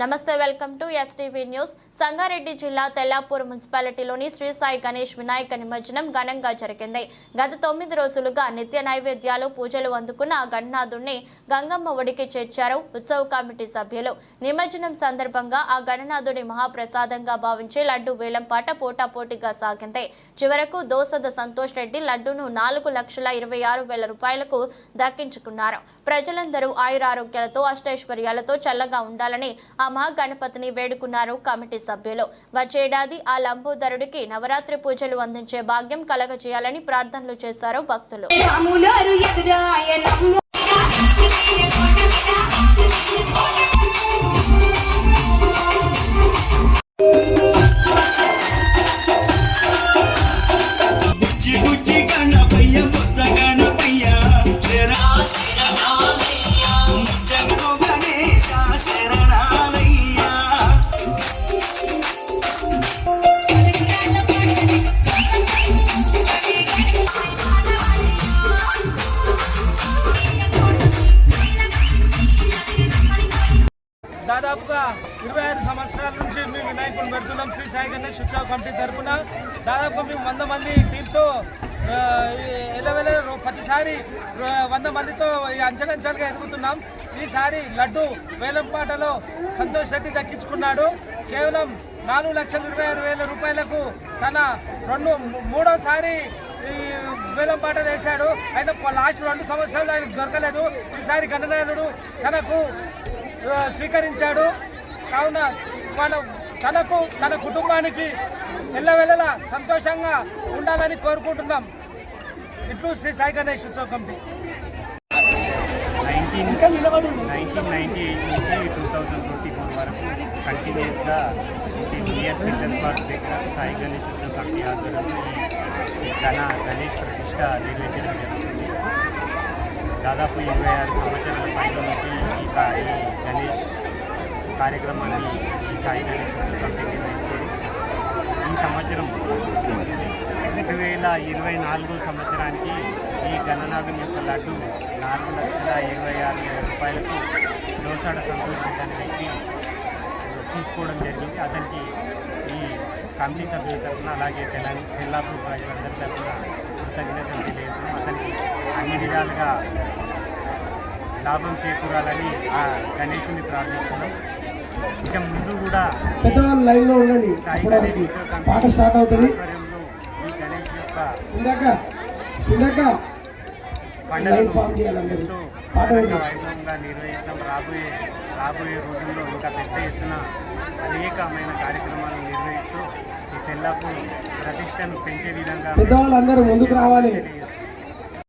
నమస్తే welcome to STV news Sangareddy జిల్లా తెల్లాపూర్ మున్సిపాలిటీలోని శ్రీ సాయి గణేష్ వినాయక నిమజ్జనం ఘనంగా జరిగింది. గత తొమ్మిది రోజులుగా నిత్య నైవేద్యాలు పూజలు అందుకున్న గణనాథుణ్ణి గంగమ్మ ఒడికి చేర్చారు ఉత్సవ కమిటీ సభ్యులు. నిమజ్జనం సందర్భంగా ఆ గణనాథుడి మహాప్రసాదంగా భావించి లడ్డు వేలంపాట పోటాపోటీగా సాగింది. చివరకు దోసద సంతోష్ రెడ్డి లడ్డును నాలుగు లక్షల ఇరవై ఆరు వేల రూపాయలకు దక్కించుకున్నారు. ప్రజలందరూ ఆయురారోగ్యాలతో అష్టైశ్వర్యాలతో చల్లగా ఉండాలని ఆ మహాగణపతిని వేడుకున్నారు కమిటీ సభ్యులు. వచ్చేడాది ఆ లంబోదరుడికి నవరాత్రి పూజలు అందించే భాగ్యం కలగజేయాలని ప్రార్థనలు చేశారు భక్తులు. ఇరవై ఐదు సంవత్సరాల నుంచి మేము వినాయకుడు పెడుతున్నాం. శ్రీ సాయి గణేష్ ఉత్సవ కమిటీ తరఫున దాదాపుగా మేము వంద మంది టీంతో ఎలవెల ప్రతిసారి వంద మందితో ఈ అంచెలంచెలుగా ఎదుగుతున్నాం. ఈసారి లడ్డు వేలంపాటలో సంతోష్ రెడ్డి దక్కించుకున్నాడు. కేవలం నాలుగు లక్షల ఇరవై ఆరు వేల రూపాయలకు తన రెండు మూడోసారి ఈ వేలంపాట వేశాడు. అయితే లాస్ట్ రెండు సంవత్సరాలు ఆయనకు దొరకలేదు. ఈసారి గణనాథుడు తనకు స్వీకరించాడు. కావున మన తనకు తన కుటుంబానికి ఎల్లవెల్లలా సంతోషంగా ఉండాలని కోరుకుంటున్నాం. ఇట్లు శ్రీ సాయి గణేష్ ఉత్సవ committee. Nineteen nineteen ninety eight నుంచి టూ థౌజండ్ ట్వంటీ ఫోర్ వరకు కంటిన్యూస్గా నియర్ చిల్డ్రన్ పార్క్ దగ్గర సాయి గణేష్ ఉత్సవ కమిటీ ఆధ్వర్యంలో ఘన గణేష్ ప్రతిష్ట నిర్వహించడం జరుగుతుంది. దాదాపు ఇరవై ఆరు సంవత్సరాల పైన నుంచి ఈ గణేష్ కార్యక్రమాన్ని ఈ సాయి ఈ సంవత్సరం రెండు వేల ఇరవై నాలుగు సంవత్సరానికి ఈ గణనాథం యొక్క లడ్డు నాలుగు లక్షల ఇరవై ఆరు వేల రూపాయలకు దోసాడ సంతోషం అనే వ్యక్తి తీసుకోవడం జరిగింది. అతనికి ఈ కమిటీ సభ్యుల తరఫున అలాగే తెలంగాణ తెల్లాపూర్ ప్రజలందరి తరఫున కృతజ్ఞతలు తెలియజేస్తున్నాం. అతనికి అన్ని విధాలుగా లాభం చేకూరాలని ఆ గణేషుని ప్రార్థిస్తున్నాం. ఇక ముందు కూడా పెద్దవాళ్ళు లైన్లో ఉండండి కమిటీ పాట స్టార్ట్ అవుతుంది ఆధ్వర్యంలో ఈ గణేష్ యొక్క సిందాక సిందాక పండుగను లైన్ ఫామ్ చేయాలి అందరూ. ఎంతో పాట నిర్వహిస్తాం రాబోయే రాబోయే రోజుల్లో ఇంకా పెద్ద ఎత్తున అనేకమైన కార్యక్రమాలను నిర్వహిస్తూ ఈ తెల్లపు ప్రతిష్టను పెంచే విధంగా పెద్దవాళ్ళందరూ ముందుకు రావాలి.